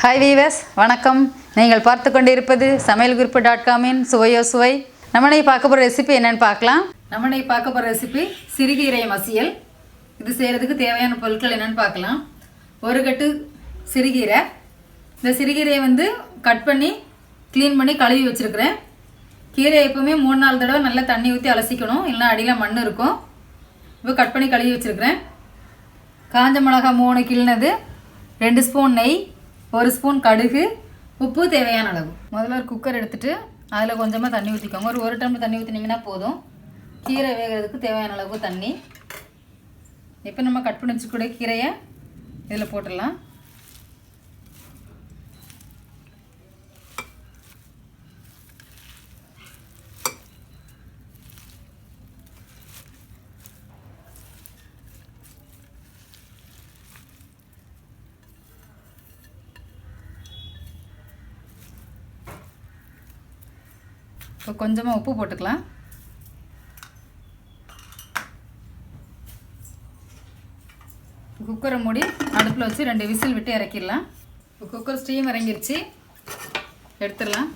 Hi viewers வணக்கம். நீங்கள் பார்த்து கொண்டிருப்பது சமையல் குறிப்பு டாட் காமின் சுவையோ சுவை. நம்ம பார்க்க போகிற ரெசிபி என்னென்னு பார்க்கலாம். நம்ம பார்க்க போகிற ரெசிபி சிறுகீரை மசியல். இது செய்கிறதுக்கு தேவையான பொருட்கள் என்னென்னு பார்க்கலாம். ஒரு கட்டு சிறுகீரை இந்த சிறுகீரையை வந்து கட் பண்ணி க்ளீன் பண்ணி கழுவி வச்சுருக்கிறேன். கீரை எப்போவுமே மூணு நாலு தடவை நல்லா தண்ணி ஊற்றி அலசிக்கணும். இல்லைனா அடியில் மண் இருக்கும். இப்போ கட் பண்ணி கழுவி வச்சுருக்கிறேன். காஞ்ச மிளகா மூணு கிள்னது. ரெண்டு ஸ்பூன் நெய். ஒரு ஸ்பூன் கடுகு உப்பு தேவையான அளவு. முதல்ல ஒரு குக்கர் எடுத்துகிட்டு அதில் கொஞ்சமாக தண்ணி ஊற்றிக்கோங்க ஒரு ஒரு டம்ளர் தண்ணி ஊற்றினீங்கன்னா போதும். கீரை வேகிறதுக்கு தேவையான அளவு தண்ணி. இப்போ நம்ம கட் பண்ணி வச்சுக்கூட கீரையை இதில் போட்டுடலாம். இப்போ கொஞ்சமாக உப்பு போட்டுக்கலாம். குக்கரை மூடி அடுப்பில் வச்சு ரெண்டு விசில் விட்டு இறக்கிடலாம். இப்போ குக்கர் ஸ்டீம் இறங்கிருச்சு. எடுத்துடலாம்.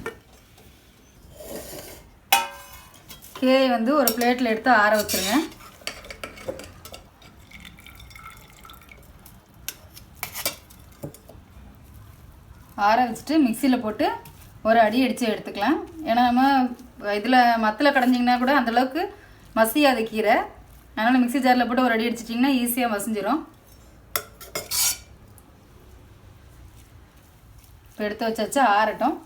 கீரையை வந்து ஒரு பிளேட்டில் எடுத்து ஆற வச்சுருங்க. ஆற வச்சுட்டு மிக்சியில் போட்டு ஒரு அடி அடித்து எடுத்துக்கலாம். ஏன்னா நம்ம இதில் மத்தில் கடைஞ்சிங்கன்னா கூட அந்தளவுக்கு மசியாது கீரை. அதனால் மிக்ஸி ஜாரில் போட்டு ஒரு அடி அடிச்சிட்டிங்கன்னா ஈஸியாக மசிஞ்சிடும் இப்போ எடுத்து வச்சாச்சு ஆறட்டும்.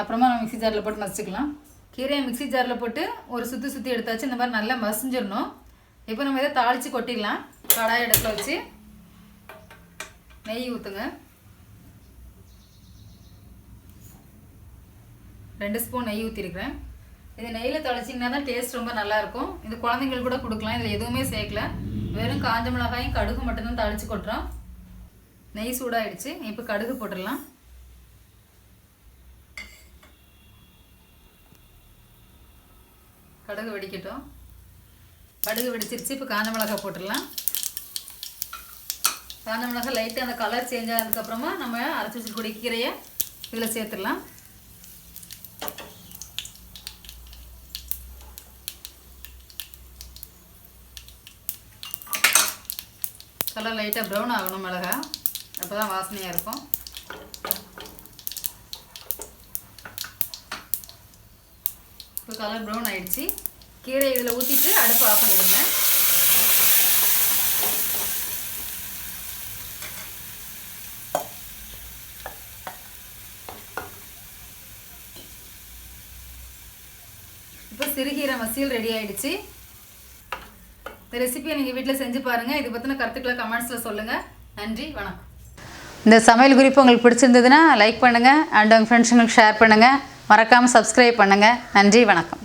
அப்புறமா நம்ம மிக்ஸி ஜாரில் போட்டு மசிச்சுக்கலாம். கீரையை மிக்ஸி ஜாரில் போட்டு ஒரு சுற்றி சுற்றி எடுத்தாச்சு. இந்த மாதிரி நல்லா மசிஞ்சிடணும் இப்போ நம்ம இதை தாளித்து கொட்டிடலாம். கடாய் இடத்துல வச்சு நெய் ஊற்றுங்க ரெண்டு ஸ்பூன் நெய் ஊற்றிருக்கிறேன் இது நெய்யில் தொலைச்சிங்கன்னா தான் டேஸ்ட் ரொம்ப நல்லாயிருக்கும். இது குழந்தைங்களுக்கு கூட கொடுக்கலாம். இதில் எதுவுமே சேர்க்கல. வெறும் காஞ்ச மிளகாயும் கடுகு மட்டும்தான் தாளித்து கொட்டுறோம். நெய் சூடாயிடுச்சு. இப்போ கடுகு போட்டுடலாம். கடுகு வெடிக்கட்டும். கடுகு வெடிச்சிருச்சு. இப்போ காஞ்ச மிளகாய் போட்டுடலாம். காஞ்ச மிளகாய் லைட்டாக அந்த கலர் சேஞ்ச் ஆனதுக்கப்புறமா நம்ம அரைச்சி வச்சுக்கூடிய கீரையை இதில் சேர்த்துடலாம். கலர் லைட்டாக ப்ரௌன் ஆகணும் மிளகா. அப்போ தான் வாசனையாக இருக்கும். இப்போ கலர் ப்ரௌன் ஆகிடுச்சி கீரை இதில் ஊற்றிட்டு அடுப்பு ஆஃப் பண்ணிவிடுங்க இப்போ சிறுகீரை மசியல் ரெடி ஆகிடுச்சி இந்த ரெசிபியை நீங்கள் வீட்டில் செஞ்சு பாருங்கள் இது பற்றின கருத்துக்களை கமெண்ட்ஸில் சொல்லுங்கள் நன்றி வணக்கம். இந்த சமையல் குறிப்பு உங்களுக்கு பிடிச்சிருந்ததுன்னா லைக் பண்ணுங்கள் அண்ட் உங்கள் ஃப்ரெண்ட்ஸுங்களுக்கு ஷேர் பண்ணுங்கள் மறக்காமல் சப்ஸ்கிரைப் பண்ணுங்கள் நன்றி வணக்கம்.